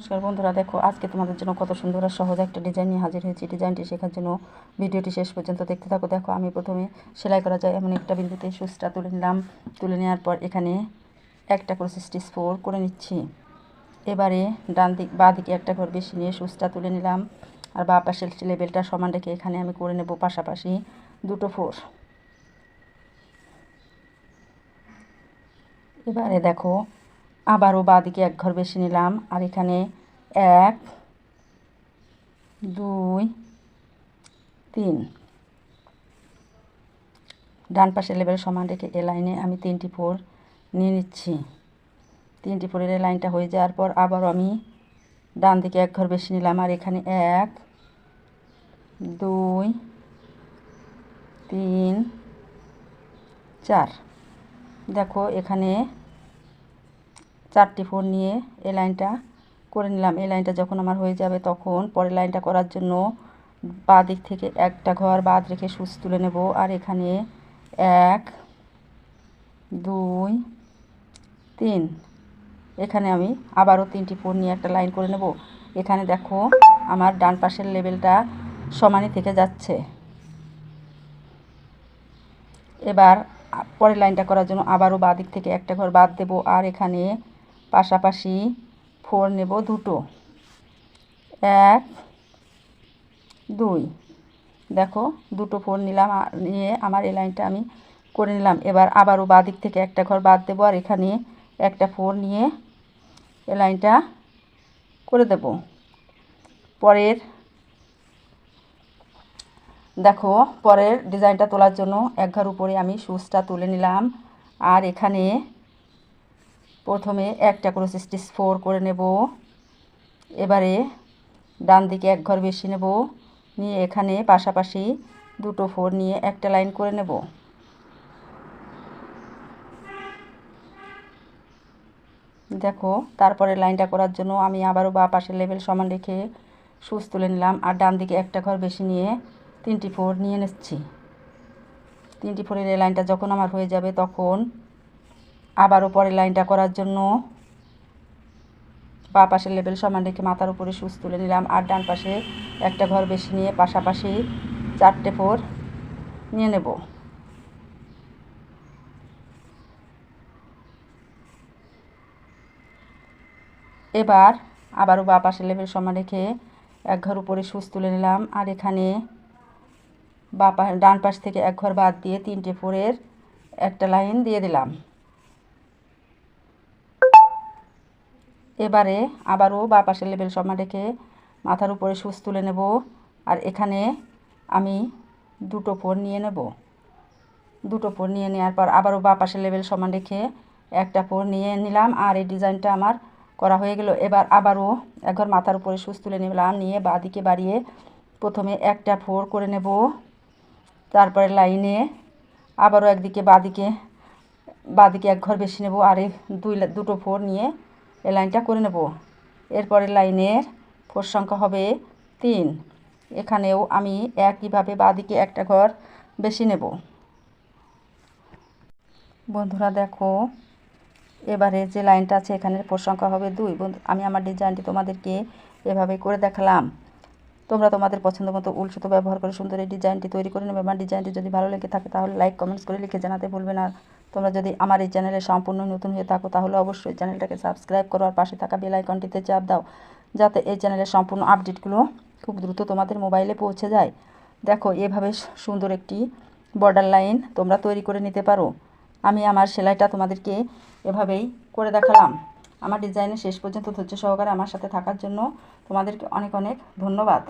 নমস্কার বন্ধুরা, দেখো আজকে তোমাদের জন্য কত সুন্দর আর সহজ একটা ডিজাইন নিয়ে হাজির হয়েছি। ডিজাইনটি শেখার জন্য ভিডিওটি শেষ পর্যন্ত দেখতে থাকো। দেখো, আমি প্রথমে সেলাই করা যায় এমন একটা বিন্দুতে সুচটা তুলে নিলাম। তুলে নেওয়ার পর এখানে একটা করে স্টিচ ফোর করে নিচ্ছি। এবারে ডান দিক, বা দিকে একটা ঘর বেশি নিয়ে সুচটা তুলে নিলাম। আর বা পাশের লেবেলটা সমান রেখে এখানে আমি করে নেব পাশাপাশি দুটো ফোর এবারে দেখো আবারও বাঁদিকে এক ঘর বেশি নিলাম। আর এখানে এক, দুই, তিন। ডান পাশের লেবেল সমান রেখে এ লাইনে আমি তিনটি ফোর নিয়ে নিচ্ছি। তিনটি ফোরের লাইনটা হয়ে যাওয়ার পর আবারও আমি ডান দিকে এক ঘর বেশি নিলাম। আর এখানে এক, দুই, তিন, চার। দেখো এখানে চারটি ফোর নিয়ে এই লাইনটা করে নিলাম। এই লাইনটা যখন আমার হয়ে যাবে তখন পরের লাইনটা করার জন্য বা দিক থেকে একটা ঘর বাদ রেখে সুচ তুলে নেব। আর এখানে এক, দুই, তিন। এখানে আমি আবারও তিনটি ফোর নিয়ে একটা লাইন করে নেব। এখানে দেখো আমার ডান পাশের লেভেলটা সমানই থেকে যাচ্ছে। এবার পরের লাইনটা করার জন্য আবারও বাঁ দিক থেকে একটা ঘর বাদ দেব। আর এখানে পাশাপাশি ফোর নেব দুটো। এক, দুই। দেখো, দুটো ফোর নিলাম নিয়ে আমার এই লাইনটা আমি করে নিলাম। এবার আবারও বাঁ দিক থেকে একটা ঘর বাদ দেবো আর এখানে একটা ফোর নিয়ে এই লাইনটা করে দেব। পরের, দেখো, পরের ডিজাইনটা তোলার জন্য এক ঘর উপরে আমি সুচটা তুলে নিলাম। আর এখানে প্রথমে একটা করে স্টিচ ফোর করে নেব। এবারে ডান দিকে এক ঘর বেশি নেব। নিয়ে এখানে পাশাপাশি দুটো ফোর নিয়ে একটা লাইন করে নেব। দেখো, তারপরে লাইনটা করার জন্য আমি আবারও বা পাশের লেভেল সমান রেখে সুচ তুলে নিলাম আর ডান দিকে একটা ঘর বেশি নিয়ে তিনটি ফোর নিয়ে নিচ্ছি। তিনটি ফোরের এই লাইনটা যখন আমার হয়ে যাবে তখন আবারও পরের লাইনটা করার জন্য বা পাশের লেবেল সমান রেখে মাথার উপরে সুচ তুলে নিলাম। আর ডান পাশে একটা ঘর বেশি নিয়ে পাশাপাশি চারটে ফোর নিয়ে নেব। এবার আবারও বা পাশের লেবেল সমান রেখে এক ঘর উপরে সুচ তুলে নিলাম। আর এখানে বা ডান পাশ থেকে এক ঘর বাদ দিয়ে তিনটে ফোরের একটা লাইন দিয়ে দিলাম। এবারে আবারও বা পাশের লেবেল সমান রেখে মাথার উপরে সুচ তুলে নেব। আর এখানে আমি দুটো ফোর নিয়ে নেব। দুটো ফোর নিয়ে নেওয়ার পর আবারও বা পাশের লেবেল সমান রেখে একটা ফোর নিয়ে নিলাম। আর এই ডিজাইনটা আমার করা হয়ে গেল। এবার আবারও একঘর মাথার উপরে সুচ তুলে নিলাম। নিয়ে বাঁদিকে বাড়িয়ে প্রথমে একটা ফোর করে নেব। তারপরে লাইনে আবারও একদিকে বাঁদিকে বাঁদিকে এক ঘর বেশি নেব। আর এই দুই দুটো ফোর নিয়ে এই লাইনটা করে নেব। এরপরে লাইনের ফোর সংখ্যা হবে তিন। এখানেও আমি একইভাবে বাঁদিকে একটা ঘর বেশি নেব। বন্ধুরা দেখো, এবারে যে লাইনটা আছে এখানের ফোর সংখ্যা হবে দুই। বন্ধু, আমি আমার ডিজাইনটি তোমাদেরকে এভাবে করে দেখালাম। তোমরা তোমাদের পছন্দ মতো উল সুতো ব্যবহার করে সুন্দর এই ডিজাইনটি তৈরি করে নেবে। আমার ডিজাইনটি যদি ভালো লেগে থাকে তাহলে লাইক কমেন্টস করে লিখে জানাতে ভুলবে না। তোমরা যদি আমার এই চ্যানেলে সম্পূর্ণ নতুন হয়ে থাকো, তাহলে অবশ্যই চ্যানেলটাকে সাবস্ক্রাইব করো আর পাশে থাকা বেল আইকনটিতে চাপ দাও, যাতে এই চ্যানেলের সম্পূর্ণ আপডেটগুলো খুব দ্রুত তোমাদের মোবাইলে পৌঁছে যায়। দেখো, এভাবে সুন্দর একটি বর্ডার লাইন তোমরা তৈরি করে নিতে পারো। আমি আমার সেলাইটা তোমাদেরকে এভাবেই করে দেখালাম। আমার ডিজাইনের শেষ পর্যন্ত ধৈর্য সহকারে আমার সাথে থাকার জন্য তোমাদেরকে অনেক অনেক ধন্যবাদ।